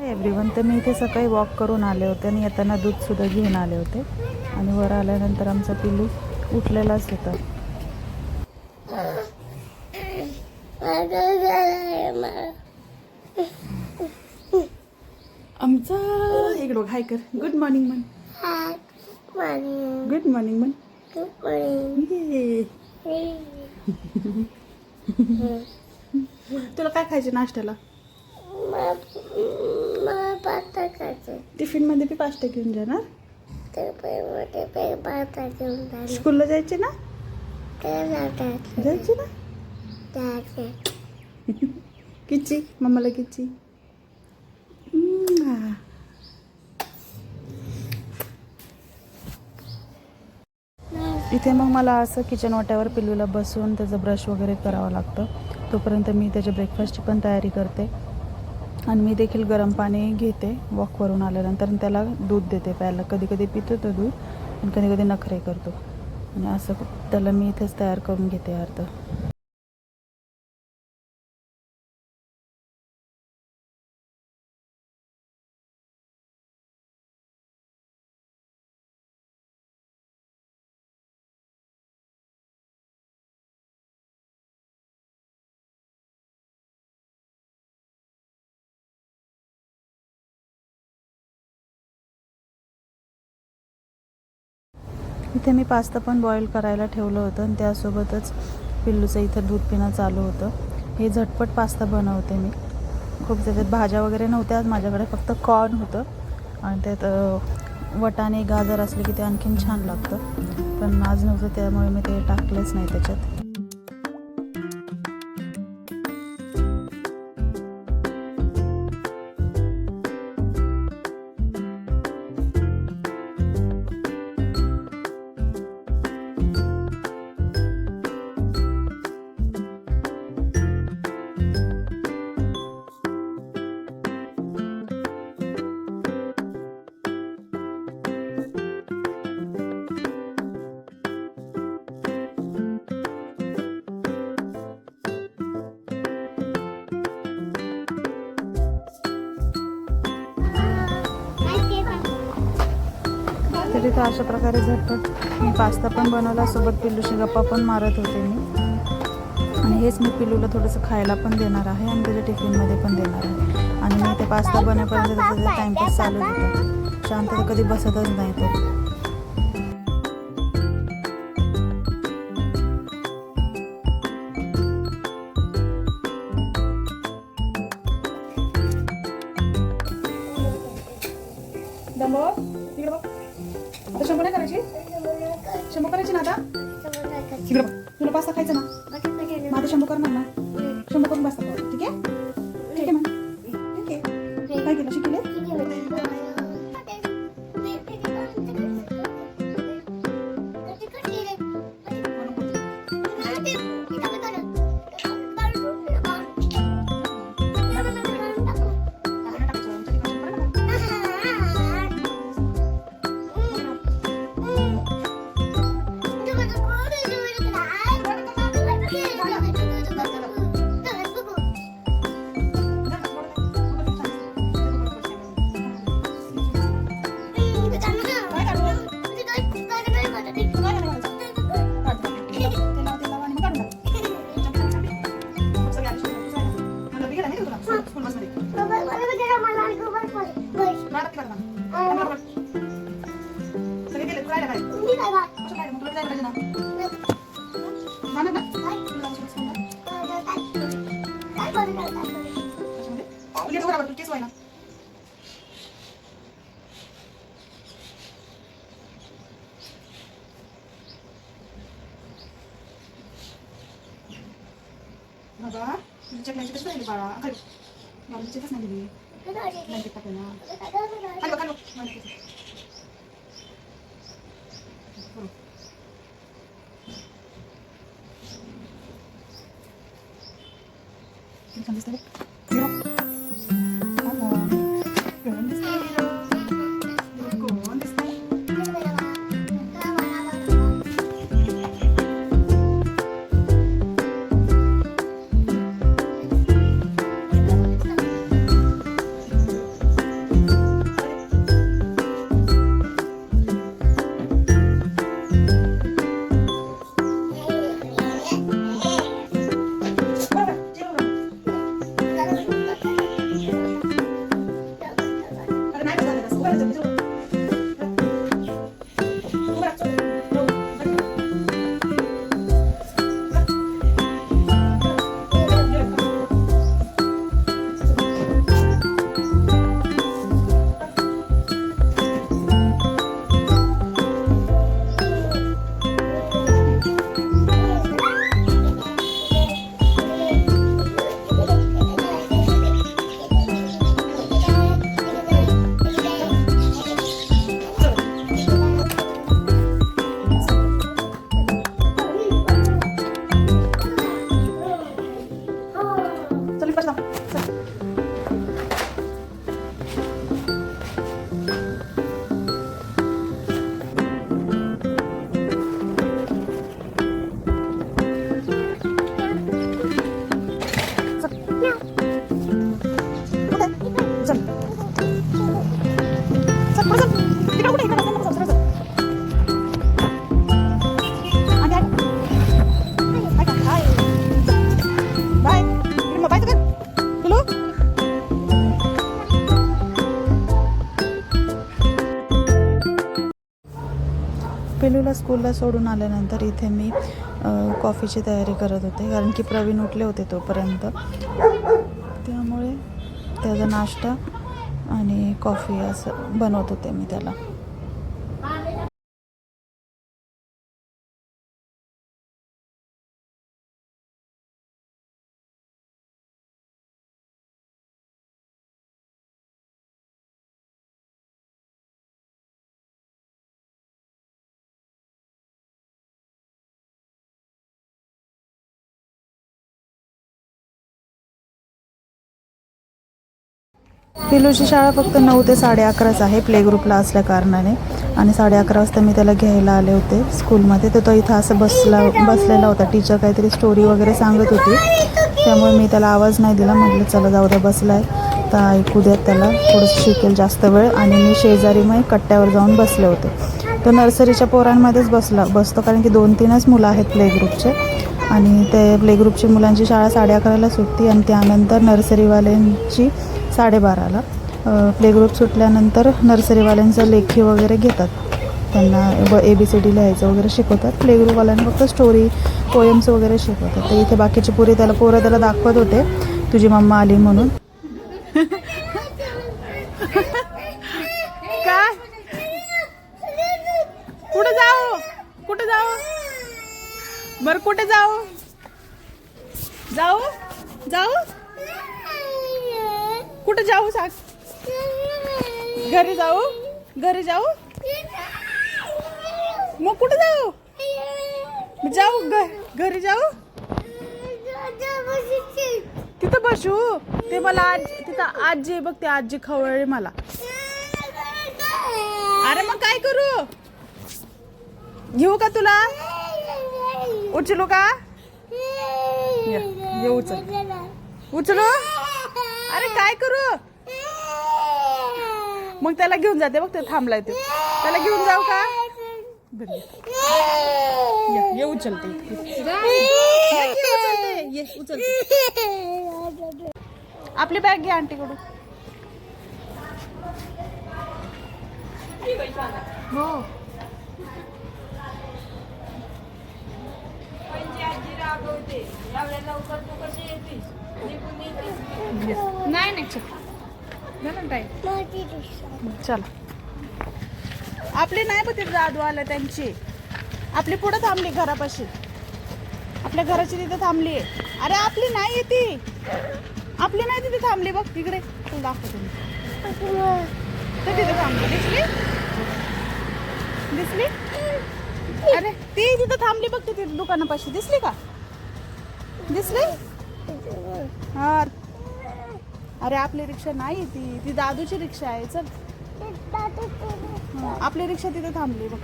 Everyone तर मी इथे सकाळी वॉक करून आले होते आणि येताना दूधसुद्धा घेऊन आले होते. आणि वर आल्यानंतर आमचा पिल्लू उठलेलाच होता. आमचा इकडं बघ, हाय कर. गुड मॉर्निंग म्हण गुड मॉर्निंग म्हण. तुला काय खायचे नाश्त्याला? टिफिनमध्ये बी पास्ता घेऊन जाणार? स्कूलला जायचे ना? जायचे ना? किची मम्माला किची. इथे मग मला असं किचन वाट्यावर पिल्लूला बसून त्याचं ब्रश वगैरे करावं लागतं. तोपर्यंत मी त्याच्या ब्रेकफास्टची पण तयारी करते. आणि मी देखील गरम पाणी घेते वॉकवरून आल्यानंतर त्याला दूध देते. प्यायला कधी कधी पितो तो दूध आणि कधी कधी नखरे करतो. आणि असं त्याला मी इथेच तयार करून घेते अर्ध. इथे मी पास्ता पण बॉईल करायला ठेवलं होतं आणि त्यासोबतच पिल्लूचं इथं दूध पिणं चालू होतं. हे झटपट पास्ता बनवते मी. खूप त्याच्यात भाज्या वगैरे नव्हत्या आज माझ्याकडे फक्त कॉर्न होतं. आणि त्यात वटाणे गाजर असले की ते आणखीन छान लागतं. पण आज नव्हतं त्यामुळे मी ते टाकलेच नाही त्याच्यात. तरी तर अशा प्रकारे झटपट मी पास्ता पण बनवला सोबत पिल्लूशी गप्पा पण मारत होते मी. आणि हेच मी पिल्लूला थोडंसं खायला पण देणार आहे आणि त्याच्या टिफिनमध्ये पण देणार आहे. आणि मी ते पास्ता बनवेपर्यंत त्याचा टाईमपास चालू होता शांत तर कधी बसतच नाही तर दमो आता शंभर नाही करायची? शंभर करायची ना आता? इकडे तुला पास्ता खायचा ना? आता शंभर कर ना शंभर करून पास्ता तुमच्या क्लासची कशी राहिली बाळा खाली बाबाची कसं नाही दिली ब्लँकेट टाकलं ना खाली बघ, खाली बघ. ब्लँकेट. स्कूलला सोडून आल्यानंतर इथे मी कॉफीची तयारी करत होते. कारण की प्रवीण उठले होते तोपर्यंत. त्यामुळे त्याचा नाश्ता आणि कॉफी असं बनवत होते मी त्याला. पिलूची शाळा फक्त नऊ ते साडे अकराच आहे प्ले ग्रुपला असल्या कारणाने. आणि साडे अकरा वाजता मी त्याला घ्यायला आले होते स्कूलमध्ये तर तो इथं असं बसला बसलेला होता. टीचर काहीतरी स्टोरी वगैरे सांगत होती. त्यामुळे मी त्याला आवाज नाही दिला. म्हटलं चला जाऊ द्या बसलाय. तर ऐकू द्यात त्याला थोडंसं शिकेल जास्त वेळ. आणि मी शेजारी मग कट्ट्यावर जाऊन बसले होते. तो नर्सरीच्या पोरांमध्येच बसला. बसतो कारण की दोन तीनच मुलं आहेत प्ले ग्रुपचे आणि ते प्ले ग्रुपची मुलांची शाळा साडे अकराला सुटती आणि त्यानंतर नर्सरीवाल्यांची साडेबाराला प्ले ग्रुप सुटल्यानंतर नर्सरीवाल्यांचं लेखी वगैरे घेतात. त्यांना ब ए बी सी डी लिहायचं वगैरे शिकवतात. प्लेग्रुपवाल्यांना फक्त स्टोरी पोएम्स वगैरे शिकवतात. तर इथे बाकीचे पुरी त्याला पोरं त्याला दाखवत होते. तुझी मम्मा आली म्हणून. काय? कुठं जाऊ? कुठं जाऊ? बरं कुठे जाऊ? कुठे जाऊ सांग? घरी जाऊ? घरी जाऊ? मग कुठे जाऊ? जाऊ घ- घरी जाऊ? तिथं बसू. ते मला आज तिथं आजी बघ ते आजी खवळली मला. अरे मग काय करू? घेऊ का तुला? उचलू का? ये उचल उचलू? अरे काय करू? मग त्याला घेऊन जाते बघ ते थांबलाय ते. त्याला घेऊन जाऊ का? ये. उचलते. ये आपली बॅग घे आंटीकडून. हो. लवकर तू कशी येतीस नाही नाही चला. आपली नाही बघ ते जादू आलं त्यांची. आपली पुढं थांबली घरापाशी? आपल्या घराची तिथे थांबली आहे. अरे आपली नाही ती. आपली नाही तिथे थांबली बघ. तिकडे तू दाखवतो तर तिथे थांबली. दिसली? दिसली? अरे ती तिथे थांबली बघ तिथे दुकानापाशी. दिसली का? दिसली? हा अरे आपली रिक्षा नाही ती. ती दादूची रिक्षा आहे. चल. हा, आपली रिक्षा तिथे थांबली बघ.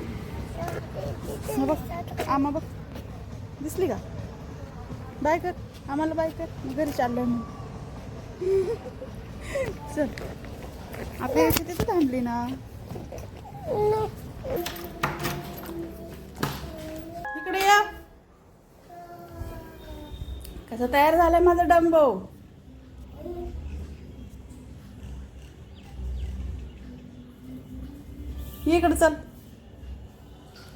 बघ. आम्हा बघ. दिसली का? बाय कर. आम्हाला बाय कर. घरी चाललोय मी. चल. आपली रिक्षा तिथे थांबली ना. असं तयार झालंय माझा डंबो. इकडे चल.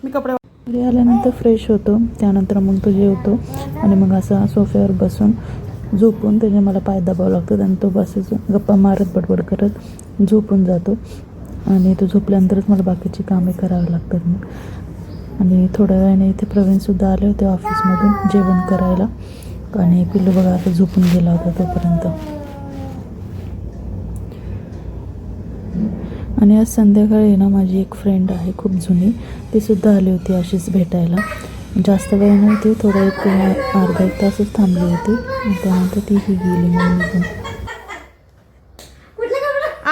मी कपडे घरी आल्यानंतर फ्रेश होतो. त्यानंतर मग तो जेवतो. आणि मग असा सोफ्यावर बसून झोपून त्याने मला पाय दाबावं लागतात आणि तो बसेच गप्पा मारत बडबड करत झोपून जातो. आणि तो झोपल्यानंतरच मला बाकीची कामे करावी लागतात मग. आणि थोड्या वेळाने इथे प्रवीणसुद्धा आले होते ऑफिसमधून जेवण करायला. आणि पिल्लू बघा आता झोपून गेला होता तोपर्यंत. आणि आज संध्याकाळी ना माझी एक फ्रेंड आहे खूप जुनी. ती सुद्धा आली होती अशीच भेटायला. जास्त वेळ नव्हती थोडं एक अर्धा एक तासच थांबली होती. त्यानंतर तीही गेली निघून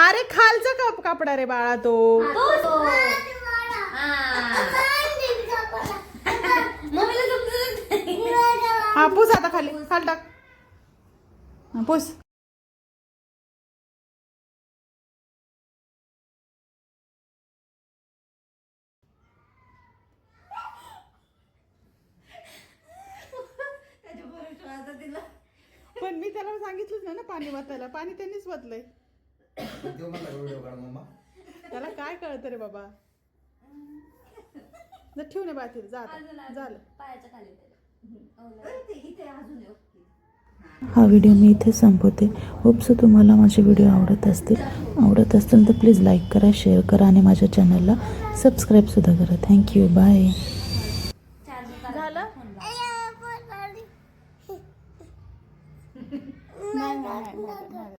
अरे खालचा कप कापडा रे बाळा तो. हा पूस आता खाली. खाल टाक. हा, पूस. पण मी त्याला सांगितलंच नाही ना पाणी वाचायला पाणी त्यांनीच वाचलंय देऊ मला व्हिडिओ काढ मम्मा? त्याला काय कळतं रे बाबा? जर ठेवून ये बाहेर जा आता. झालं पायाच्या खाली त्याला. हा व्हिडिओ मी इथे संपवते. होपसो तुम्हाला माझे व्हिडिओ आवडत असतील. आवडत असतील तर प्लीज लाईक करा शेअर करा आणि माझ्या चॅनलला सबस्क्राईबसुद्धा करा. थँक्यू बाय झालं?